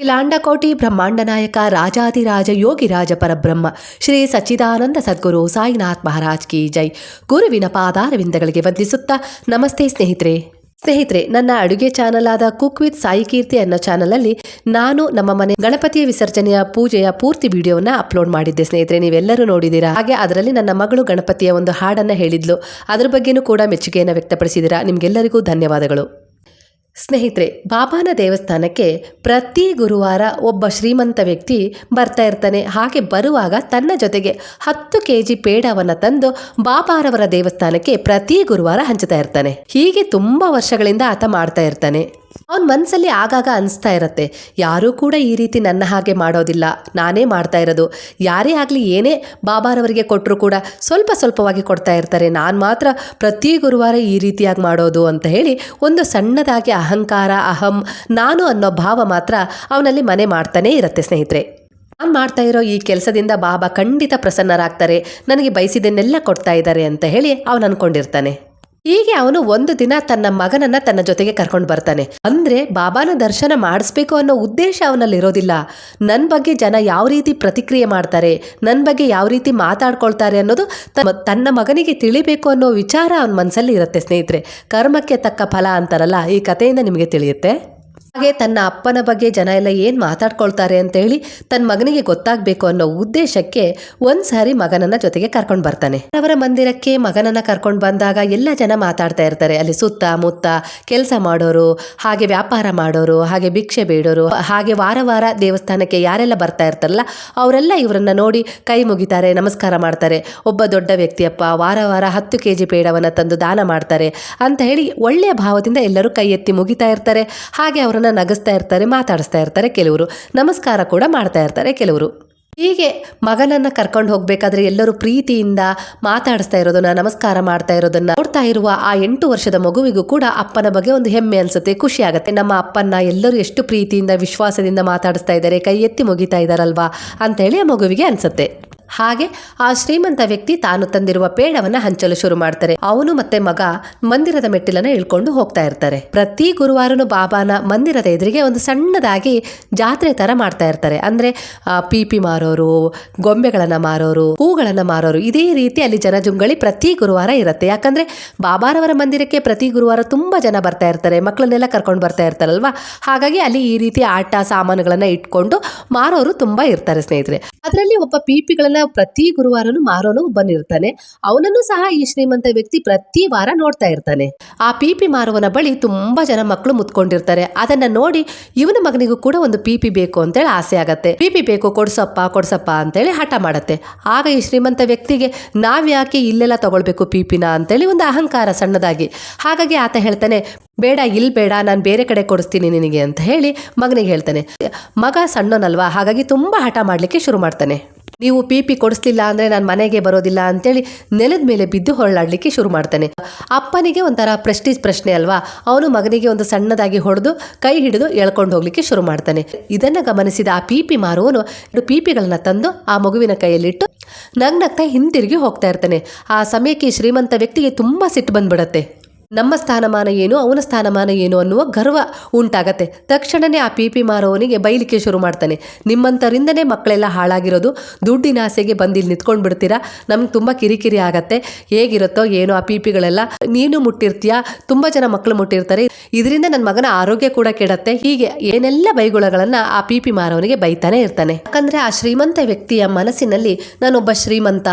ಲಾಂಡಕೋಟಿ ಬ್ರಹ್ಮಾಂಡ ನಾಯಕ ರಾಜಾದಿರಾಜ ಯೋಗಿರಾಜ ಪರಬ್ರಹ್ಮ, ಶ್ರೀ ಸಚ್ಚಿದಾನಂದ ಸದ್ಗುರು ಸಾಯಿನಾಥ್ ಮಹಾರಾಜ್ ಕಿ ಜೈ. ಗುರುವಿನ ಪಾದಾರವಿಂದಗಳಿಗೆ ವಂದಿಸುತ್ತಾ ನಮಸ್ತೆ ಸ್ನೇಹಿತರೆ. ಸ್ನೇಹಿತರೆ, ನನ್ನ ಅಡುಗೆ ಚಾನಲ್ ಆದ ಕುಕ್ ವಿತ್ ಸಾಯಿ ಕೀರ್ತಿ ಅನ್ನೋ ಚಾನಲಲ್ಲಿ ನಾನು ನಮ್ಮ ಮನೆ ಗಣಪತಿಯ ವಿಸರ್ಜನೆಯ ಪೂಜೆಯ ಪೂರ್ತಿ ವಿಡಿಯೋನ ಅಪ್ಲೋಡ್ ಮಾಡಿದ್ದೆ ಸ್ನೇಹಿತರೆ. ನೀವೆಲ್ಲರೂ ನೋಡಿದ್ದೀರಾ? ಹಾಗೆ ಅದರಲ್ಲಿ ನನ್ನ ಮಗಳು ಗಣಪತಿಯ ಒಂದು ಹಾಡನ್ನು ಹೇಳಿದ್ಲು. ಅದರ ಬಗ್ಗೆನೂ ಕೂಡ ಮೆಚ್ಚುಗೆಯನ್ನು ವ್ಯಕ್ತಪಡಿಸಿದ್ದೀರಾ? ನಿಮಗೆಲ್ಲರಿಗೂ ಧನ್ಯವಾದಗಳು. ಸ್ನೇಹಿತರೆ, ಬಾಬಾನ ದೇವಸ್ಥಾನಕ್ಕೆ ಪ್ರತಿ ಗುರುವಾರ ಒಬ್ಬ ಶ್ರೀಮಂತ ವ್ಯಕ್ತಿ ಬರ್ತಾ ಇರ್ತಾನೆ. ಹಾಗೆ ಬರುವಾಗ ತನ್ನ ಜೊತೆಗೆ ಹತ್ತು ಕೆ ಜಿ ಪೇಡವನ್ನು ತಂದು ಬಾಬಾರವರ ದೇವಸ್ಥಾನಕ್ಕೆ ಪ್ರತಿ ಗುರುವಾರ ಹಂಚುತ್ತಾ ಇರ್ತಾನೆ. ಹೀಗೆ ತುಂಬ ವರ್ಷಗಳಿಂದ ಆತ ಮಾಡ್ತಾ ಇರ್ತಾನೆ. ಅವನ ಮನಸ್ಸಲ್ಲಿ ಆಗಾಗ ಅನಿಸ್ತಾ ಇರತ್ತೆ. ಯಾರೂ ಕೂಡ ಈ ರೀತಿ ನನ್ನ ಹಾಗೆ ಮಾಡೋದಿಲ್ಲ. ನಾನೇ ಮಾಡ್ತಾ ಇರೋದು. ಯಾರೇ ಆಗಲಿ ಏನೇ ಬಾಬಾರವರಿಗೆ ಕೊಟ್ಟರು ಕೂಡ ಸ್ವಲ್ಪ ಸ್ವಲ್ಪವಾಗಿ ಕೊಡ್ತಾ ಇರ್ತಾರೆ. ನಾನು ಮಾತ್ರ ಪ್ರತಿ ಗುರುವಾರ ಈ ರೀತಿಯಾಗಿ ಮಾಡೋದು ಅಂತ ಹೇಳಿ ಒಂದು ಸಣ್ಣದಾಗಿ ಅಹಂಕಾರ, ಅಹಂ, ನಾನು ಅನ್ನೋ ಭಾವ ಮಾತ್ರ ಅವನಲ್ಲಿ ಮನೆ ಮಾಡ್ತಾನೇ ಇರುತ್ತೆ ಸ್ನೇಹಿತರೆ. ನಾನು ಮಾಡ್ತಾ ಇರೋ ಈ ಕೆಲಸದಿಂದ ಬಾಬಾ ಖಂಡಿತ ಪ್ರಸನ್ನರಾಗ್ತಾರೆ. ನನಗೆ ಬಯಸಿದ್ದನ್ನೆಲ್ಲ ಕೊಡ್ತಾ ಇದ್ದಾರೆ ಅಂತ ಹೇಳಿ ಅವನು ಅನ್ಕೊಂಡಿರ್ತಾನೆ. ಹೀಗೆ ಅವನು ಒಂದು ದಿನ ತನ್ನ ಮಗನನ್ನ ತನ್ನ ಜೊತೆಗೆ ಕರ್ಕೊಂಡು ಬರ್ತಾನೆ. ಅಂದ್ರೆ ಬಾಬಾನ ದರ್ಶನ ಮಾಡಿಸ್ಬೇಕು ಅನ್ನೋ ಉದ್ದೇಶ ಅವನಲ್ಲಿ ಇರೋದಿಲ್ಲ ನನ್ನ ಬಗ್ಗೆ ಜನ ಯಾವ ರೀತಿ ಪ್ರತಿಕ್ರಿಯೆ ಮಾಡ್ತಾರೆ ನನ್ನ ಬಗ್ಗೆ ಯಾವ ರೀತಿ ಮಾತಾಡ್ಕೊಳ್ತಾರೆ ಅನ್ನೋದು ತನ್ನ ಮಗನಿಗೆ ತಿಳಿಬೇಕು ಅನ್ನೋ ವಿಚಾರ ಅವನ ಮನಸ್ಸಲ್ಲಿ ಇರುತ್ತೆ ಸ್ನೇಹಿತರೆ. ಕರ್ಮಕ್ಕೆ ತಕ್ಕ ಫಲ ಅಂತಾರಲ್ಲ, ಈ ಕಥೆಯಿಂದ ನಿಮಗೆ ತಿಳಿಯುತ್ತೆ? ಹಾಗೆ ತನ್ನ ಅಪ್ಪನ ಬಗ್ಗೆ ಜನ ಎಲ್ಲ ಏನು ಮಾತಾಡ್ಕೊಳ್ತಾರೆ ಅಂತ ಹೇಳಿ ತನ್ನ ಮಗನಿಗೆ ಗೊತ್ತಾಗಬೇಕು ಅನ್ನೋ ಉದ್ದೇಶಕ್ಕೆ ಒಂದ್ಸಾರಿ ಮಗನನ್ನ ಜೊತೆಗೆ ಕರ್ಕೊಂಡು ಬರ್ತಾನೆ. ಅವರ ಮಂದಿರಕ್ಕೆ ಮಗನನ್ನ ಕರ್ಕೊಂಡು ಬಂದಾಗ ಎಲ್ಲ ಜನ ಮಾತಾಡ್ತಾ ಇರ್ತಾರೆ. ಅಲ್ಲಿ ಸುತ್ತ, ಮುತ್ತ ಕೆಲಸ ಮಾಡೋರು, ಹಾಗೆ ವ್ಯಾಪಾರ ಮಾಡೋರು, ಹಾಗೆ ಭಿಕ್ಷೆ ಬೇಡೋರು, ಹಾಗೆ ವಾರ ವಾರ ದೇವಸ್ಥಾನಕ್ಕೆ ಯಾರೆಲ್ಲ ಬರ್ತಾ ಇರ್ತಾರಲ್ಲ, ಅವರೆಲ್ಲ ಇವರನ್ನ ನೋಡಿ ಕೈ ಮುಗಿತಾರೆ, ನಮಸ್ಕಾರ ಮಾಡ್ತಾರೆ. ಒಬ್ಬ ದೊಡ್ಡ ವ್ಯಕ್ತಿಯಪ್ಪ ವಾರ ವಾರ ಹತ್ತು ಕೆ ಜಿ ಪೇಡವನ್ನು ತಂದು ದಾನ ಮಾಡ್ತಾರೆ ಅಂತ ಹೇಳಿ ಒಳ್ಳೆಯ ಭಾವದಿಂದ ಎಲ್ಲರೂ ಕೈ ಎತ್ತಿ ಮುಗಿತಾ ಇರ್ತಾರೆ. ಹಾಗೆ ಅವರನ್ನ ನಗಿಸ್ತಾ ಇರ್ತಾರೆ, ಮಾತಾಡಿಸ್ತಾ ಇರ್ತಾರೆ ಕೆಲವರು. ನಮಸ್ಕಾರ ಕೂಡ ಮಾಡ್ತಾ ಇರ್ತಾರೆ ಕೆಲವರು. ಹೀಗೆ ಮಗನನ್ನು ಕರ್ಕೊಂಡು ಹೋಗಬೇಕಾದ್ರೆ ಎಲ್ಲರೂ ಪ್ರೀತಿಯಿಂದ ಮಾತಾಡಿಸ್ತಾ ಇರೋದನ್ನ, ನಮಸ್ಕಾರ ಮಾಡ್ತಾ ಇರೋದನ್ನ ನೋಡ್ತಾ ಇರುವ ಆ ಎಂಟು ವರ್ಷದ ಮಗುವಿಗೂ ಕೂಡ ಅಪ್ಪನ ಬಗ್ಗೆ ಒಂದು ಹೆಮ್ಮೆ ಅನ್ಸುತ್ತೆ, ಖುಷಿ ಆಗುತ್ತೆ. ನಮ್ಮ ಅಪ್ಪನ್ನ ಎಲ್ಲರೂ ಎಷ್ಟು ಪ್ರೀತಿಯಿಂದ, ವಿಶ್ವಾಸದಿಂದ ಮಾತಾಡಿಸ್ತಾ ಇದ್ದಾರೆ, ಕೈ ಎತ್ತಿ ಮುಗಿತಾ ಇದ್ದಾರಲ್ವಾ ಅಂತ ಹೇಳಿ ಆ ಮಗುವಿಗೆ ಅನ್ಸುತ್ತೆ. ಹಾಗೆ ಆ ಶ್ರೀಮಂತ ವ್ಯಕ್ತಿ ತಾನು ತಂದಿರುವ ಪೇಡವನ್ನ ಹಂಚಲು ಶುರು ಮಾಡ್ತಾರೆ. ಅವನು ಮತ್ತೆ ಮಗ ಮಂದಿರದ ಮೆಟ್ಟಿಲನ್ನ ಇಳ್ಕೊಂಡು ಹೋಗ್ತಾ ಇರ್ತಾರೆ. ಪ್ರತಿ ಗುರುವಾರನು ಬಾಬಾನ ಮಂದಿರದ ಎದುರಿಗೆ ಒಂದು ಸಣ್ಣದಾಗಿ ಜಾತ್ರೆ ತರ ಮಾಡ್ತಾ ಇರ್ತಾರೆ. ಅಂದ್ರೆ ಪಿಪಿ ಮಾರೋರು, ಗೊಂಬೆಗಳನ್ನ ಮಾರೋರು, ಹೂಗಳನ್ನ ಮಾರೋರು, ಇದೇ ರೀತಿ ಅಲ್ಲಿ ಜನಜುಂಗಳಿ ಪ್ರತಿ ಗುರುವಾರ ಇರುತ್ತೆ. ಯಾಕಂದ್ರೆ, ಬಾಬಾರವರ ಮಂದಿರಕ್ಕೆ ಪ್ರತಿ ಗುರುವಾರ ತುಂಬಾ ಜನ ಬರ್ತಾ ಇರ್ತಾರೆ. ಮಕ್ಕಳನ್ನೆಲ್ಲ ಕರ್ಕೊಂಡು ಬರ್ತಾ ಇರ್ತಾರಲ್ವಾ? ಹಾಗಾಗಿ ಅಲ್ಲಿ ಈ ರೀತಿ ಆಟ ಸಾಮಾನುಗಳನ್ನ ಇಟ್ಕೊಂಡು ಮಾರೋರು ತುಂಬಾ ಇರ್ತಾರೆ ಸ್ನೇಹಿತರೆ. ಅದರಲ್ಲಿ ಒಬ್ಬ ಪೀಪಿಗಳನ್ನ ಪ್ರತಿ ಗುರುವಾರನು ಮಾರೋನು ಬಂದಿರ್ತಾನೆ. ಅವನನ್ನು ಸಹ ಈ ಶ್ರೀಮಂತ ವ್ಯಕ್ತಿ ಪ್ರತಿ ವಾರ ನೋಡ್ತಾ ಇರ್ತಾನೆ. ಆ ಪಿಪಿ ಮಾರುವನ ಬಳಿ ತುಂಬಾ ಜನ ಮಕ್ಕಳು ಮುತ್ಕೊಂಡಿರ್ತಾರೆ. ಅದನ್ನ ನೋಡಿ ಇವನ ಮಗನಿಗೂ ಕೂಡ ಒಂದು ಪಿಪಿ ಬೇಕು ಅಂತೇಳಿ ಆಸೆ ಆಗತ್ತೆ. ಪಿಪಿ ಬೇಕು, ಕೊಡ್ಸಪ್ಪ ಕೊಡ್ಸಪ್ಪ ಅಂತೇಳಿ ಹಠ ಮಾಡತ್ತೆ. ಆಗ ಈ ಶ್ರೀಮಂತ ವ್ಯಕ್ತಿಗೆ ನಾವ್ಯಾಕೆ ಇಲ್ಲೆಲ್ಲ ತಗೊಳ್ಬೇಕು ಪಿಪಿನ ಅಂತೇಳಿ ಒಂದು ಅಹಂಕಾರ ಸಣ್ಣದಾಗಿ. ಹಾಗಾಗಿ ಆತ ಹೇಳ್ತಾನೆ, ಬೇಡ ಇಲ್ಲಿ ಬೇಡ, ನಾನು ಬೇರೆ ಕಡೆ ಕೊಡಿಸ್ತೀನಿ ನಿನಗೆ ಅಂತ ಹೇಳಿ ಮಗನಿಗೆ ಹೇಳ್ತಾನೆ. ಮಗ ಸಣ್ಣನಲ್ವಾ? ಹಾಗಾಗಿ ತುಂಬ ಹಠ ಮಾಡಲಿಕ್ಕೆ ಶುರು ಮಾಡ್ತಾನೆ. ನೀವು ಪಿ ಪಿ ಕೊಡಿಸ್ಲಿಲ್ಲ ಅಂದರೆ ನಾನು ಮನೆಗೆ ಬರೋದಿಲ್ಲ ಅಂತೇಳಿ ನೆಲದ ಮೇಲೆ ಬಿದ್ದು ಹೊರಳಾಡ್ಲಿಕ್ಕೆ ಶುರು ಮಾಡ್ತಾನೆ. ಅಪ್ಪನಿಗೆ ಒಂಥರ ಪ್ರೆಸ್ಟೀಜ್ ಪ್ರಶ್ನೆ ಅಲ್ವಾ? ಅವನು ಮಗನಿಗೆ ಒಂದು ಸಣ್ಣದಾಗಿ ಹೊಡೆದು ಕೈ ಹಿಡಿದು ಎಳ್ಕೊಂಡು ಹೋಗ್ಲಿಕ್ಕೆ ಶುರು ಮಾಡ್ತಾನೆ. ಇದನ್ನ ಗಮನಿಸಿದ ಆ ಪಿ ಮಾರುವನು ಎರಡು ಪಿಪಿಗಳನ್ನು ತಂದು ಆ ಮಗುವಿನ ಕೈಯಲ್ಲಿಟ್ಟು ನಗ್ನಗ್ತಾ ಹಿಂತಿರುಗಿ ಹೋಗ್ತಾ ಇರ್ತಾನೆ. ಆ ಸಮಯಕ್ಕೆ ಶ್ರೀಮಂತ ವ್ಯಕ್ತಿಗೆ ತುಂಬಾ ಸಿಟ್ಟು ಬಂದ್ಬಿಡತ್ತೆ. ನಮ್ಮ ಸ್ಥಾನಮಾನ ಏನು, ಅವನ ಸ್ಥಾನಮಾನ ಏನು ಅನ್ನುವ ಗರ್ವ ಉಂಟಾಗತ್ತೆ. ತಕ್ಷಣನೇ ಆ ಪಿ ಪಿ ಮಾರೋವನಿಗೆ ಬೈಲಿಕ್ಕೆ ಶುರು ಮಾಡ್ತಾನೆ. ನಿಮ್ಮಂಥರಿಂದನೇ ಮಕ್ಕಳೆಲ್ಲ ಹಾಳಾಗಿರೋದು, ದುಡ್ಡಿನ ಆಸೆಗೆ ಬಂದು ಇಲ್ಲಿ ನಿಂತ್ಕೊಂಡು ಬಿಡ್ತೀರಾ ನಮ್ಗೆ ತುಂಬ ಕಿರಿಕಿರಿ ಆಗತ್ತೆ. ಹೇಗಿರುತ್ತೋ ಏನೋ ಆ ಪಿ ಪಿಗಳೆಲ್ಲ. ನೀನು ಮುಟ್ಟಿರ್ತೀಯ? ತುಂಬ ಜನ ಮಕ್ಕಳು ಮುಟ್ಟಿರ್ತಾರೆ. ಇದರಿಂದ ನನ್ನ ಮಗನ ಆರೋಗ್ಯ ಕೂಡ ಕೆಡತ್ತೆ. ಹೀಗೆ ಏನೆಲ್ಲ ಬೈಗುಳಗಳನ್ನು ಆ ಪಿ ಪಿ ಮಾರೋವನಿಗೆ ಬೈತಾನೆ ಇರ್ತಾನೆ. ಯಾಕಂದ್ರೆ ಆ ಶ್ರೀಮಂತ ವ್ಯಕ್ತಿಯ ಮನಸ್ಸಿನಲ್ಲಿ ನಾನೊಬ್ಬ ಶ್ರೀಮಂತ.